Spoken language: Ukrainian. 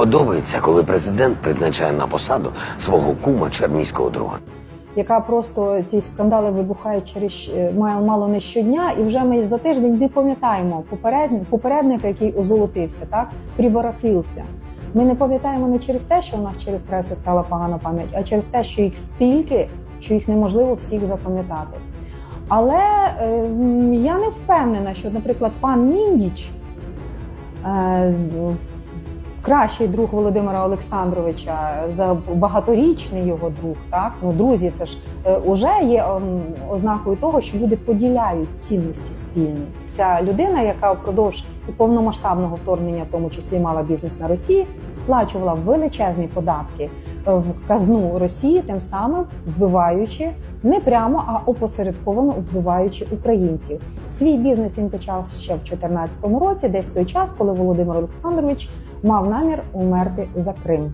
Подобається, коли президент призначає на посаду свого кума чи армійського друга. яка просто ці скандали вибухають через е, мало, не щодня, і вже ми за тиждень не пам'ятаємо попередник, попередника, який озолотився, так прибарахлився. Ми не пам'ятаємо не через те, що у нас через преси стала погана пам'ять, а через те, що їх стільки, що їх неможливо всіх запам'ятати. Але е, я не впевнена, що, наприклад, пан Міндіч, е, кращий друг Володимира Олександровича, за багаторічний його друг, так ну друзі, це ж е, уже є ем, ознакою того, що люди поділяють цінності спільні. Ця людина, яка впродовж повномасштабного вторгнення, в тому числі мала бізнес на Росії, сплачувала величезні податки е, в казну Росії, тим самим вбиваючи не прямо, а опосередковано вбиваючи українців. Свій бізнес він почав ще в 2014 році, десь той час, коли Володимир Олександрович мав намір умерти за Крим.